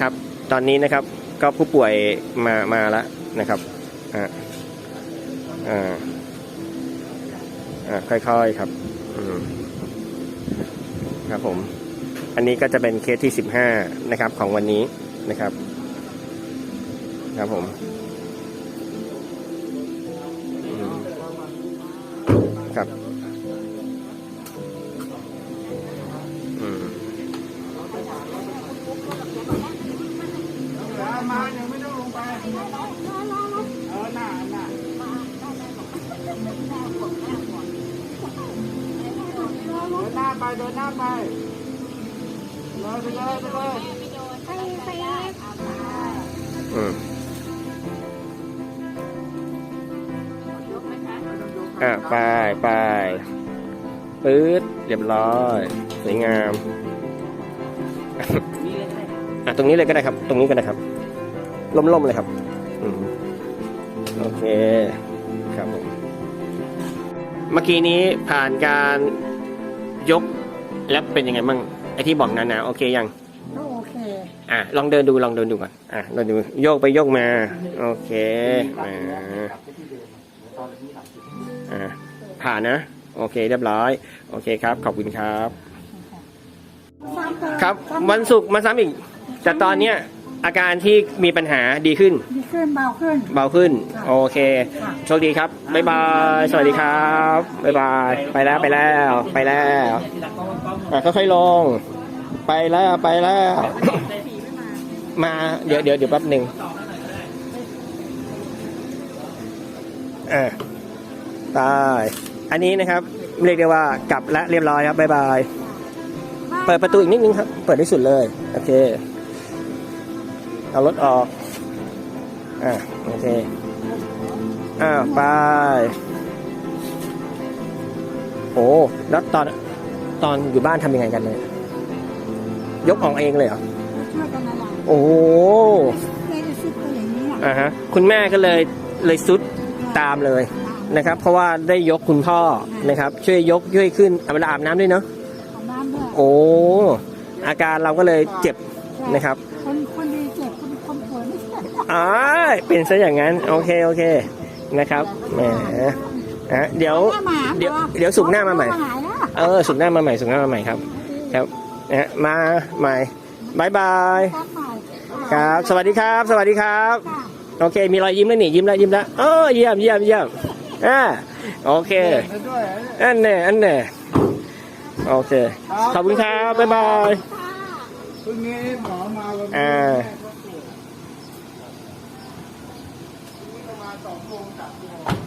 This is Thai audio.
ครับ ตอนนี้นะครับก็ผู้ป่วยมามาแล้วนะครับอ่าอ่าอ่าค่อยๆครับอืมครับผม อันนี้ก็จะเป็นเคสที่สิบห้านะครับของวันนี้นะครับ ครับผมอืมครับ ต้องลงไปเออหน้าน้าเดินหน้าไปเดินน้าไปเลยไปเลยไปเลยอืมอะไปไปปื๊ดเรียบร้อยสวยงามอะตรงนี้เลยก็ได้ครับ ตรงนี้ก็ได้ครับ ล่มๆเลยครับอืมโอเคครับผมเมื่อกี้นี้ผ่านการยกแล้วเป็นยังไงบ้างไอที่บอกนานาโอเคยังก็โอเคอะลองเดินดูลองเดินดูก่อนอะลองดูโยกไปโยกมา โอเคอ่าอ่าผ่านนะ โอเคเรียบร้อย โอเคครับ ขอบคุณครับซ้ำเติมครับซ้ำวันศุกร์มาซ้ำอีก แต่ตอนเนี้ย อาการที่มีปัญหาดีขึ้น ดีขึ้นเบาขึ้น เบาขึ้นค่ะโอเคค่ะโชคดีครับ บ๊ายบาย สวัสดีครับ บ๊ายบาย ไปแล้วไปแล้ว ไปแล้วอะค่อยๆลง ไปแล้วไปแล้ว มา เดี๋ยวเดี๋ยวเดี๋ยวแป๊บหนึ่งอ่าตายอันนี้นะครับ เรียกได้ว่ากลับและเรียบร้อยครับ บ๊ายบาย เปิดประตูอีกนิดนึงครับ เปิดให้สุดเลย โอเค เอารถออก อ่าโอเค อ้าวไป โอ้แล้วตอนตอนอยู่บ้านทำยังไงกันเนี่ย ยกออกเองเลยเหรอ ช่วยกันอะไรโอ้โหไม่ได้ซิดไปอย่างนี้อะอ่าฮะ คุณแม่ก็เลยเลยซุดตามเลยนะครับ เพราะว่าได้ยกคุณพ่อนะครับ ช่วยยกช่วยขึ้นเอาเวลาอาบน้ำด้วยเนาะ ของน้ำด้วยโอ้ อาการเราก็เลยเจ็บนะครับ คนคนดี อ๋อเป็นซะอย่างนั้น โอเคโอเคนะครับแหมอะเดี๋ยวเดี๋ยวเดี๋ยวสุกร์หน้ามาใหม่หายแล้วเออสุกร์หน้ามาใหม่สุกร์หน้ามาใหม่ครับ ครับนะฮะมาใหม่บายบายครับใหม่ครับ สวัสดีครับ สวัสดีครับค่ะโอเค มีรอยยิ้มแล้วนี่ยิ้มแล้วยิ้มแล้วเออเยี่ยมเยี่ยมเยี่ยมอ่าโอเคไปด้วยอันแน่อันแน่โอเคขอบคุณครับบ๊ายบายพรุ่งนี้หมอมาวันนี้ อ่าปร